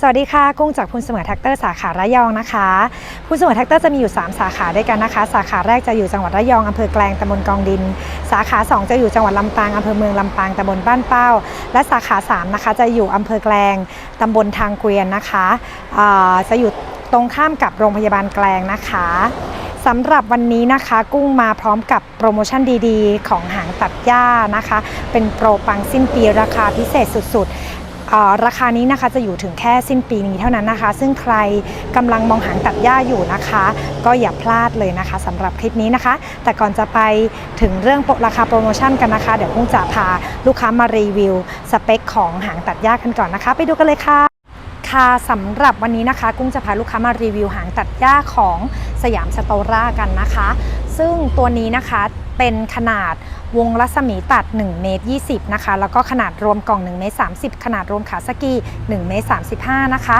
สวัสดีค่ะ กุ้งจากคุณเสมอแท็กเตอร์สาขาระยองนะคะคุณเสมอแท็กเตอร์จะมีอยู่ 3 สาขาด้วยกันนะคะ สาขาแรกจะอยู่จังหวัดระยองอำเภอแกลงตำบลกองดิน สาขา 2 จะอยู่จังหวัดลำปางอำเภอเมืองลำปางตำบลบ้านเป้า และสาขา3นะคะจะอยู่อำเภอแกลงตำบลทางเกวียนนะคะจะอยู่ตรงข้ามกับโรงพยาบาลแกลงนะคะสำหรับวันนี้นะคะกุ้งมาพร้อมกับโปรโมชั่นดีๆ ของหางตัดหญ้านะคะ เป็นโปรปังสิ้นปีราคาพิเศษสุดๆ ราคานี้นะคะจะอยู่ถึงแค่สิ้นปีนี้เท่านั้นนะคะ ซึ่งใครกำลังมองหางตัดหญ้าอยู่นะคะ ก็อย่าพลาดเลยนะคะสำหรับคลิปนี้นะคะ แต่ก่อนจะไปถึงเรื่องราคาโปรโมชั่นกันนะคะ เดี๋ยวพุ่งจะพาลูกค้ามารีวิว สเปคของหางตัดหญ้ากันก่อนนะคะ ไปดูกันเลยค่ะค่ะสำหรับวันนี้นะคะ กุ้งจะพาลูกค้ามารีวิวหางตัดหญ้าของสยามสโตร่ากันนะคะ ซึ่งตัวนี้นะคะ เป็นขนาดวงรัศมีตัด1เมตร20นะคะ แล้วก็ขนาดรวมกล่อง1เมตร30 ขนาดรวมขาสกี1เมตร35นะคะ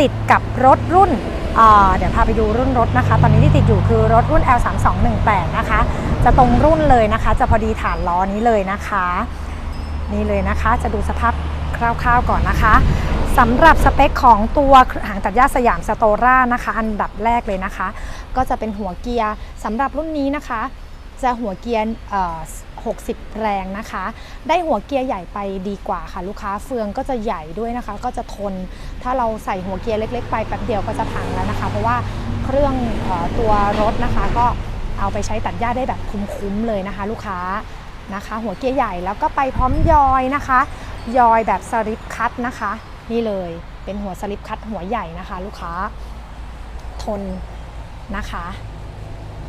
ติดกับรถรุ่นเดี๋ยวพาไปดูรุ่นรถนะคะ ตอนนี้ที่ติดอยู่คือรถรุ่น L3218 นะคะ จะตรงรุ่นเลยนะคะ จะพอดีฐานล้อนี้เลยนะคะ นี่เลยนะคะ จะดูสภาพคร่าวๆก่อนนะคะสำหรับสเปคของตัวหางตัดหญ้าสยามสโตร่านะคะ อันดับแรกเลยนะคะ ก็จะเป็นหัวเกียร์สำหรับรุ่นนี้นะคะ จะหัวเกียร์60 แรงนะคะ ได้หัวเกียร์ใหญ่ไปดีกว่าค่ะลูกค้าเฟืองก็จะใหญ่ด้วยนะคะ ก็จะทน ถ้าเราใส่หัวเกียร์เล็ก ๆ ไปแป๊บเดียวก็จะพังแล้วนะคะ เพราะว่าเครื่องอตัวรถนะคะ ก็เอาไปใช้ตัดหญ้าได้แบบคุ้มๆเลยนะคะ ลูกค้านะคะ หัวเกียร์ใหญ่แล้วก็ไปพร้อมยอยนะคะ ยอยแบบสลิปคัตนะคะ นี่เลยเป็นหัวสลิปคัตหัวใหญ่นะคะ ลูกค้าทนนะคะ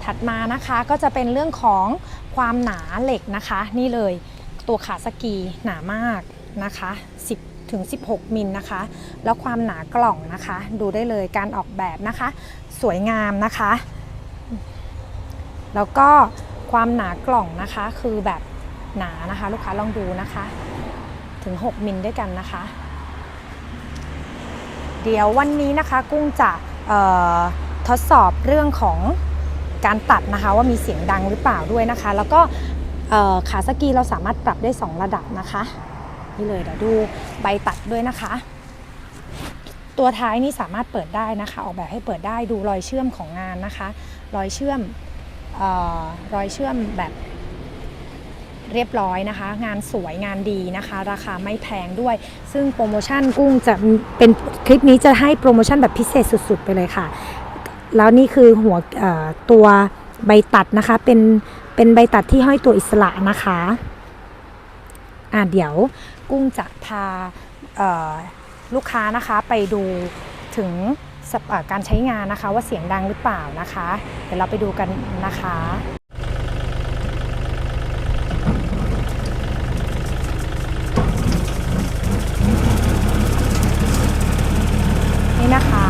ถัดมานะคะก็จะเป็นเรื่องของความหนาเหล็กนะคะ นี่เลยตัวขาสกีหนามากนะคะ 10ถึง 16 มิลนะคะ แล้วความหนากล่องนะคะ ดูได้เลยการออกแบบนะคะ สวยงามนะคะ แล้วก็ความหนากล่องนะคะ คือแบบหนานะคะ ลูกค้าลองดูนะคะ ถึง 6 มิลด้วยกันนะคะ เดี๋ยววันนี้นะคะกุ้งจะทดสอบเรื่องของ การตัดนะคะว่ามีเสียงดังหรือเปล่าด้วยนะคะ แล้วก็ขาสกีเราสามารถปรับได้ 2 ระดับนะคะ นี่เลยเดี๋ยวดูใบตัดด้วยนะคะ ตัวท้ายนี่สามารถเปิดได้นะคะ ออกแบบให้เปิดได้ดูรอยเชื่อมของงานนะคะ รอยเชื่อมออรอยเชื่อมแบบเรียบร้อยนะคะ งานสวยงานดีนะคะ ราคาไม่แพงด้วย ซึ่งโปรโมชั่นกุ้งจะเป็นคลิปนี้จะให้โปรโมชั่นแบบพิเศษสุด ๆ ไปเลยค่ะ แล้วนี่คือหัวตัวใบตัดนะคะ เป็นเป็นใบตัดที่ห้อยตัวอิสระนะคะอ่าเดี๋ยวกุ้งจะพาลูกค้านะคะไปดูถึงการใช้งานนะคะ ว่าเสียงดังหรือเปล่านะคะ เดี๋ยวเราไปดูกันนะคะ นี่นะคะ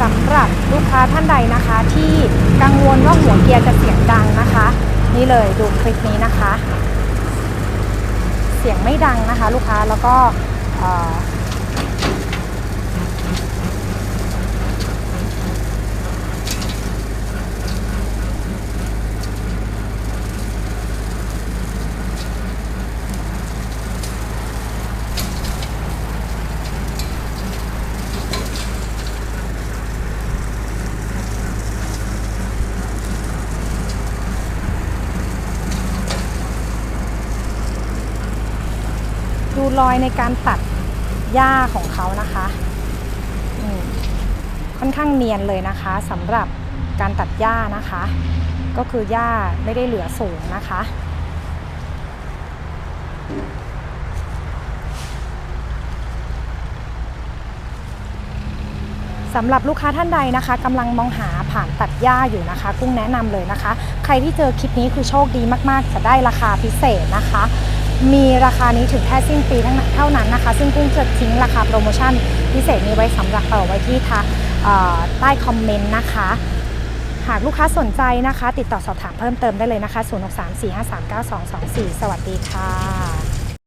สำหรับลูกค้า ท่านใดนะคะ ที่กังวลว่าหัวเกียร์จะเสียงดังนะคะ นี่เลยดูคลิปนี้นะคะ เสียงไม่ดังนะคะ ลูกค้าแล้วก็ ดูรอยในการตัดหญ้าของเขานะคะค่อนข้างเนียนเลยนะคะสำหรับการตัดหญ้านะคะ ก็คือหญ้าไม่ได้เหลือสูงนะคะสำหรับลูกค้าท่านใดนะคะกำลังมองหาผ่านตัดหญ้าอยู่นะคะ กุ้งแนะนำเลยนะคะ ใครที่เจอคลิปนี้คือโชคดีมากๆ จะได้ราคาพิเศษนะคะ มีราคานี้ถึงแค่สิ้นปีเท่านั้นนะคะ ซึ่งกุ้งจะทิ้งราคาโปรโมชั่นพิเศษนี้ไว้สำหรับเอ่อไว้ที่ทางใต้คอมเมนต์นะคะ หากลูกค้าสนใจนะคะ ติดต่อสอบถามเพิ่มเติมได้เลยนะคะ 0634539224 สวัสดีค่ะ